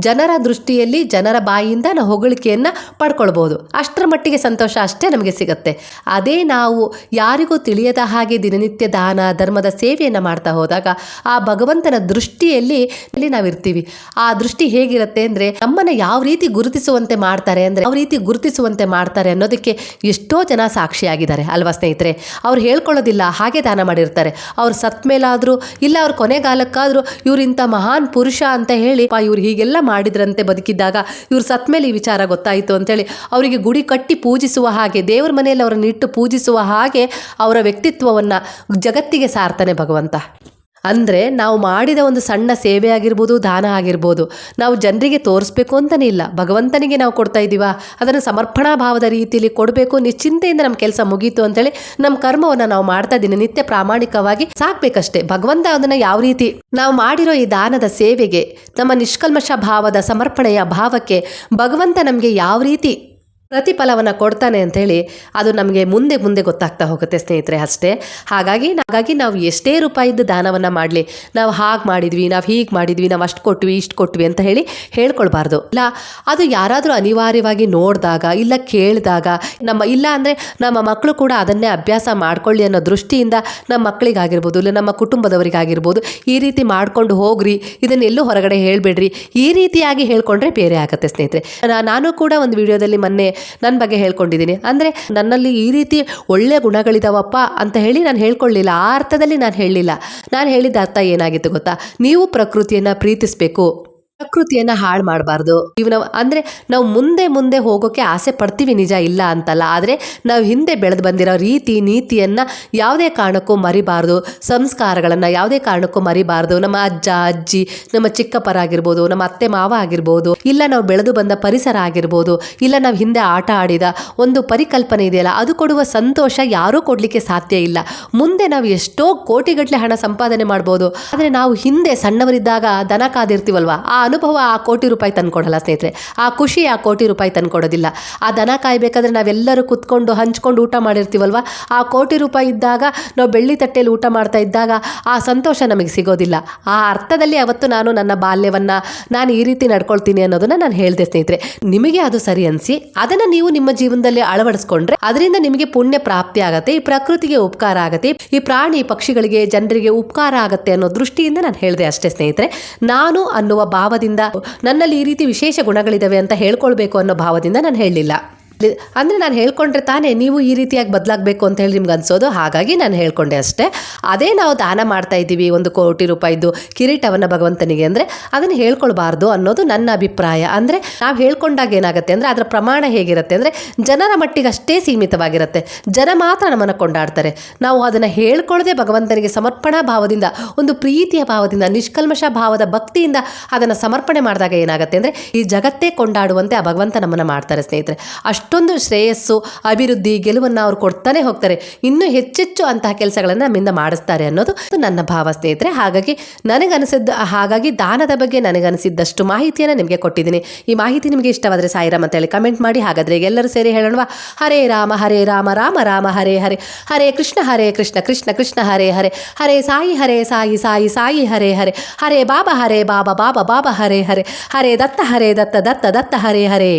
ಜನರ ದೃಷ್ಟಿಯಲ್ಲಿ, ಜನರ ಬಾಯಿಯಿಂದ ನಾವು ಹೊಗಳಿಕೆಯನ್ನು ಪಡ್ಕೊಳ್ಬೋದು. ಅಷ್ಟರ ಮಟ್ಟಿಗೆ ಸಂತೋಷ ಅಷ್ಟೇ ನಮಗೆ ಸಿಗುತ್ತೆ. ಅದೇ ನಾವು ಯಾರಿಗೂ ತಿಳಿಯದ ಹಾಗೆ ದಿನನಿತ್ಯ ದಾನ, ಧರ್ಮದ ಸೇವೆಯನ್ನು ಮಾಡ್ತಾ ಹೋದಾಗ ಆ ಭಗವಂತನ ದೃಷ್ಟಿಯಲ್ಲಿ ಅಲ್ಲಿ ನಾವಿರ್ತೀವಿ ಆ ದೃಷ್ಟಿ ಹೇಗಿರುತ್ತೆ ಅಂದರೆ ನಮ್ಮನ್ನು ಯಾವ ರೀತಿ ಗುರುತಿಸುವಂತೆ ಮಾಡ್ತಾರೆ ಅಂದರೆ ಯಾವ ರೀತಿ ಗುರುತಿಸುವಂತೆ ಮಾಡ್ತಾರೆ ಅನ್ನೋದಕ್ಕೆ ಎಷ್ಟೋ ಜನ ಸಾಕ್ಷಿಯಾಗಿದ್ದಾರೆ ಅಲ್ವಾ ಸ್ನೇಹಿತರೆ? ಅವ್ರು ಹೇಳ್ಕೊಳ್ಳೋದಿಲ್ಲ, ಹಾಗೆ ದಾನ ಮಾಡಿರ್ತಾರೆ. ಅವ್ರು ಸತ್ ಮೇಲಾದರೂ ಇಲ್ಲ ಅವ್ರ ಕೊನೆಗಾಲಕ್ಕಾದರೂ ಇವ್ರು ಇಂಥ ಮಹಾನ್ ಪುರುಷ ಅಂತ ಹೇಳಿ, ಪಾ ಇವ್ರು ಹೀಗೆಲ್ಲ ಮಾಡಿದ್ರಂತೆ ಬದುಕಿದ್ದಾಗ, ಇವ್ರು ಸತ್ ಮೇಲೆ ಈ ವಿಚಾರ ಗೊತ್ತಾಯಿತು ಅಂತೇಳಿ ಅವರಿಗೆ ಗುಡಿ ಕಟ್ಟಿ ಪೂಜಿಸುವ ಹಾಗೆ, ದೇವ್ರ ಮನೆಯಲ್ಲಿ ಅವರನ್ನು ಇಟ್ಟು ಪೂಜಿಸುವ ಹಾಗೆ ಅವರ ವ್ಯಕ್ತಿತ್ವವನ್ನು ಜಗತ್ತಿಗೆ ಸಾರ್ತಾನೆ ಭಗವಂತ. ಅಂದರೆ ನಾವು ಮಾಡಿದ ಒಂದು ಸಣ್ಣ ಸೇವೆ ಆಗಿರ್ಬೋದು, ದಾನ ಆಗಿರ್ಬೋದು, ನಾವು ಜನರಿಗೆ ತೋರಿಸ್ಬೇಕು ಅಂತಲೇ ಇಲ್ಲ. ಭಗವಂತನಿಗೆ ನಾವು ಕೊಡ್ತಾ ಇದ್ದೀವ? ಅದನ್ನು ಸಮರ್ಪಣಾ ಭಾವದ ರೀತಿಯಲ್ಲಿ ಕೊಡಬೇಕು. ನಿಶ್ಚಿಂತೆಯಿಂದ ನಮ್ಮ ಕೆಲಸ ಮುಗೀತು ಅಂತೇಳಿ ನಮ್ಮ ಕರ್ಮವನ್ನು ನಾವು ಮಾಡ್ತಾ ದಿನನಿತ್ಯ ಪ್ರಾಮಾಣಿಕವಾಗಿ ಸಾಕಬೇಕಷ್ಟೇ. ಭಗವಂತ ಅದನ್ನು ಯಾವ ರೀತಿ ನಾವು ಮಾಡಿರೋ ಈ ದಾನದ ಸೇವೆಗೆ, ನಮ್ಮ ನಿಷ್ಕಲ್ಮಶ ಭಾವದ ಸಮರ್ಪಣೆಯ ಭಾವಕ್ಕೆ ಭಗವಂತ ನಮಗೆ ಯಾವ ರೀತಿ ಪ್ರತಿಫಲವನ್ನು ಕೊಡ್ತಾನೆ ಅಂಥೇಳಿ ಅದು ನಮಗೆ ಮುಂದೆ ಮುಂದೆ ಗೊತ್ತಾಗ್ತಾ ಹೋಗುತ್ತೆ ಸ್ನೇಹಿತರೆ ಅಷ್ಟೇ. ಹಾಗಾಗಿ ಹಾಗಾಗಿ ನಾವು ಎಷ್ಟೇ ರೂಪಾಯಿದ್ದ ದಾನವನ್ನು ಮಾಡಲಿ, ನಾವು ಹಾಗೆ ಮಾಡಿದ್ವಿ, ನಾವು ಹೀಗೆ ಮಾಡಿದ್ವಿ, ನಾವು ಅಷ್ಟು ಕೊಟ್ವಿ, ಇಷ್ಟು ಕೊಟ್ವಿ ಅಂತ ಹೇಳಿ ಹೇಳ್ಕೊಳ್ಬಾರ್ದು. ಇಲ್ಲ, ಅದು ಯಾರಾದರೂ ಅನಿವಾರ್ಯವಾಗಿ ನೋಡಿದಾಗ ಇಲ್ಲ ಕೇಳಿದಾಗ ನಮ್ಮ ಇಲ್ಲ ಅಂದರೆ ನಮ್ಮ ಮಕ್ಕಳು ಕೂಡ ಅದನ್ನೇ ಅಭ್ಯಾಸ ಮಾಡ್ಕೊಳ್ಳಿ ಅನ್ನೋ ದೃಷ್ಟಿಯಿಂದ ನಮ್ಮ ಮಕ್ಕಳಿಗಾಗಿರ್ಬೋದು ಇಲ್ಲ ನಮ್ಮ ಕುಟುಂಬದವರಿಗಾಗಿರ್ಬೋದು ಈ ರೀತಿ ಮಾಡ್ಕೊಂಡು ಹೋಗ್ರಿ ಇದನ್ನೆಲ್ಲೂ ಹೊರಗಡೆ ಹೇಳಬೇಡ್ರಿ, ಈ ರೀತಿಯಾಗಿ ಹೇಳ್ಕೊಂಡ್ರೆ ಬೇರೆ ಆಗುತ್ತೆ ಸ್ನೇಹಿತರೆ. ನಾನು ಕೂಡ ಒಂದು ವಿಡಿಯೋದಲ್ಲಿ ಮೊನ್ನೆ ನನ್ನ ಬಗ್ಗೆ ಹೇಳ್ಕೊಂಡಿದ್ದೀನಿ ಅಂದರೆ ನನ್ನಲ್ಲಿ ಈ ರೀತಿ ಒಳ್ಳೆಯ ಗುಣಗಳಿದಾವಪ್ಪ ಅಂತ ಹೇಳಿ ನಾನು ಹೇಳ್ಕೊಳ್ಳಿಲ್ಲ. ಆ ಅರ್ಥದಲ್ಲಿ ನಾನು ಹೇಳಲಿಲ್ಲ. ನಾನು ಹೇಳಿದ ಅರ್ಥ ಏನಾಗಿತ್ತು ಗೊತ್ತಾ? ನೀವು ಪ್ರಕೃತಿಯನ್ನು ಪ್ರೀತಿಸಬೇಕು. ಪ್ರಕೃತಿಯನ್ನ ಹಾಳು ಮಾಡಬಾರ್ದು. ನಾವು ಅಂದ್ರೆ ನಾವು ಮುಂದೆ ಮುಂದೆ ಹೋಗೋಕೆ ಆಸೆ ಪಡ್ತೀವಿ ನಿಜ ಇಲ್ಲ ಅಂತಲ್ಲ. ಆದರೆ ನಾವು ಹಿಂದೆ ಬೆಳೆದು ಬಂದಿರೋ ರೀತಿ ನೀತಿಯನ್ನ ಯಾವುದೇ ಕಾರಣಕ್ಕೂ ಮರಿಬಾರ್ದು. ಸಂಸ್ಕಾರಗಳನ್ನ ಯಾವುದೇ ಕಾರಣಕ್ಕೂ ಮರಿಬಾರ್ದು. ನಮ್ಮ ಅಜ್ಜ, ಅಜ್ಜಿ, ನಮ್ಮ ಚಿಕ್ಕಪ್ಪರಾಗಿರ್ಬೋದು, ನಮ್ಮ ಅತ್ತೆ, ಮಾವ ಆಗಿರ್ಬೋದು, ಇಲ್ಲ ನಾವು ಬೆಳೆದು ಬಂದ ಪರಿಸರ ಆಗಿರ್ಬೋದು, ಇಲ್ಲ ನಾವು ಹಿಂದೆ ಆಟ ಆಡಿದ ಒಂದು ಪರಿಕಲ್ಪನೆ ಇದೆಯಲ್ಲ, ಅದು ಕೊಡುವ ಸಂತೋಷ ಯಾರೂ ಕೊಡಲಿಕ್ಕೆ ಸಾಧ್ಯ ಇಲ್ಲ. ಮುಂದೆ ನಾವು ಎಷ್ಟೋ ಕೋಟಿಗಟ್ಟಲೆ ಹಣ ಸಂಪಾದನೆ ಮಾಡ್ಬೋದು. ಆದರೆ ನಾವು ಹಿಂದೆ ಸಣ್ಣವರಿದ್ದಾಗ ದನ ಕಾದಿರ್ತೀವಲ್ವಾ? ಆ ಅನುಭವ ಆ ಕೋಟಿ ರೂಪಾಯಿ ತಂದುಕೊಡಲ್ಲ ಸ್ನೇಹಿತರೆ. ಆ ಖುಷಿ ಆ ಕೋಟಿ ರೂಪಾಯಿ ತಂದುಕೊಡೋದಿಲ್ಲ ಆ ದನ ಕಾಯಬೇಕಾದ್ರೆ ನಾವೆಲ್ಲರೂ ಕುತ್ಕೊಂಡು ಹಂಚ್ಕೊಂಡು ಊಟ ಮಾಡಿರ್ತೀವಲ್ವ? ಆ ಕೋಟಿ ರೂಪಾಯಿ ಇದ್ದಾಗ, ನಾವು ಬೆಳ್ಳಿ ತಟ್ಟೆಯಲ್ಲಿ ಊಟ ಮಾಡ್ತಾ ಇದ್ದಾಗ ಆ ಸಂತೋಷ ನಮಗೆ ಸಿಗೋದಿಲ್ಲ. ಆ ಅರ್ಥದಲ್ಲಿ ಅವತ್ತು ನಾನು ನನ್ನ ಬಾಲ್ಯವನ್ನು ನಾನು ಈ ರೀತಿ ನಡ್ಕೊಳ್ತೀನಿ ಅನ್ನೋದನ್ನು ನಾನು ಹೇಳಿದೆ ಸ್ನೇಹಿತರೆ. ನಿಮಗೆ ಅದು ಸರಿ ಅನಿಸಿ, ಅದನ್ನು ನೀವು ನಿಮ್ಮ ಜೀವನದಲ್ಲಿ ಅಳವಡಿಸ್ಕೊಂಡ್ರೆ ಅದರಿಂದ ನಿಮಗೆ ಪುಣ್ಯ ಪ್ರಾಪ್ತಿ ಆಗುತ್ತೆ, ಈ ಪ್ರಕೃತಿಗೆ ಉಪಕಾರ ಆಗುತ್ತೆ, ಈ ಪ್ರಾಣಿ ಪಕ್ಷಿಗಳಿಗೆ, ಜನರಿಗೆ ಉಪಕಾರ ಆಗುತ್ತೆ ಅನ್ನೋ ದೃಷ್ಟಿಯಿಂದ ನಾನು ಹೇಳಿದೆ ಅಷ್ಟೇ ಸ್ನೇಹಿತರೆ. ನಾನು ಅನ್ನುವ ಭಾವದಿಂದ ನನ್ನಲ್ಲಿ ಈ ರೀತಿ ವಿಶೇಷ ಗುಣಗಳಿದಾವೆ ಅಂತ ಹೇಳ್ಕೊಳ್ಬೇಕು ಅನ್ನೋ ಭಾವದಿಂದ ನಾನು ಹೇಳಲಿಲ್ಲ. ಅಂದರೆ ನಾನು ಹೇಳ್ಕೊಂಡ್ರೆ ತಾನೇ ನೀವು ಈ ರೀತಿಯಾಗಿ ಬದಲಾಗಬೇಕು ಅಂತ ಹೇಳಿ ನಿಮ್ಗೆ ಅನ್ಸೋದು. ಹಾಗಾಗಿ ನಾನು ಹೇಳ್ಕೊಂಡೆ ಅಷ್ಟೇ. ಅದೇ ನಾವು ದಾನ ಮಾಡ್ತಾ ಇದ್ದೀವಿ ಒಂದು ಕೋಟಿ ರೂಪಾಯಿದು ಕಿರೀಟವನ್ನು ಭಗವಂತನಿಗೆ ಅಂದರೆ ಅದನ್ನು ಹೇಳ್ಕೊಳ್ಬಾರ್ದು ಅನ್ನೋದು ನನ್ನ ಅಭಿಪ್ರಾಯ. ಅಂದರೆ ನಾವು ಹೇಳ್ಕೊಂಡಾಗ ಏನಾಗುತ್ತೆ ಅಂದರೆ ಅದರ ಪ್ರಮಾಣ ಹೇಗಿರುತ್ತೆ ಅಂದರೆ ಜನರ ಮಟ್ಟಿಗೆ ಅಷ್ಟೇ ಸೀಮಿತವಾಗಿರುತ್ತೆ. ಜನ ಮಾತ್ರ ನಮ್ಮನ್ನು ಕೊಂಡಾಡ್ತಾರೆ. ನಾವು ಅದನ್ನು ಹೇಳ್ಕೊಳ್ಳದೆ ಭಗವಂತನಿಗೆ ಸಮರ್ಪಣಾ ಭಾವದಿಂದ, ಒಂದು ಪ್ರೀತಿಯ ಭಾವದಿಂದ, ನಿಷ್ಕಲ್ಮಶ ಭಾವದ ಭಕ್ತಿಯಿಂದ ಅದನ್ನು ಸಮರ್ಪಣೆ ಮಾಡಿದಾಗ ಏನಾಗುತ್ತೆ ಅಂದರೆ ಈ ಜಗತ್ತೇ ಕೊಂಡಾಡುವಂತೆ ಆ ಭಗವಂತ ನಮ್ಮನ್ನು ಮಾಡ್ತಾರೆ ಸ್ನೇಹಿತರೆ. ಅಷ್ಟೊಂದು ಶ್ರೇಯಸ್ಸು, ಅಭಿವೃದ್ಧಿ, ಗೆಲುವನ್ನು ಅವ್ರು ಕೊಡ್ತಾನೆ ಹೋಗ್ತಾರೆ. ಇನ್ನೂ ಹೆಚ್ಚೆಚ್ಚು ಅಂತಹ ಕೆಲಸಗಳನ್ನು ನಮ್ಮಿಂದ ಮಾಡಿಸ್ತಾರೆ ಅನ್ನೋದು ನನ್ನ ಭಾವ ಸ್ನೇಹಿತರೆ. ಹಾಗಾಗಿ ನನಗನಿಸಿದ್ದ, ಹಾಗಾಗಿ ದಾನದ ಬಗ್ಗೆ ನನಗನಿಸಿದ್ದಷ್ಟು ಮಾಹಿತಿಯನ್ನು ನಿಮಗೆ ಕೊಟ್ಟಿದ್ದೀನಿ. ಈ ಮಾಹಿತಿ ನಿಮಗೆ ಇಷ್ಟವಾದರೆ ಸಾಯಿರಾಮ್ ಅಂತ ಹೇಳಿ ಕಮೆಂಟ್ ಮಾಡಿ. ಹಾಗಾದರೆ ಎಲ್ಲರೂ ಸೇರಿ ಹೇಳೋಣವಾ? ಹರೇ ರಾಮ ಹರೇ ರಾಮ ರಾಮ ರಾಮ, ಹರೇ ಹರೇ. ಹರೇ ಕೃಷ್ಣ ಹರೇ ಕೃಷ್ಣ ಕೃಷ್ಣ ಕೃಷ್ಣ, ಹರೇ ಹರೇ. ಹರೇ ಸಾಯಿ ಹರೇ ಸಾಯಿ ಸಾಯಿ ಸಾಯಿ, ಹರೇ ಹರೇ. ಹರೇ ಬಾಬಾ ಹರೇ ಬಾಬಾ ಬಾಬಾ ಬಾಬಾ, ಹರೇ ಹರೇ. ಹರೇ ದತ್ತ ಹರೇ ದತ್ತ ದತ್ತ ದತ್ತ, ಹರೇ ಹರೇ.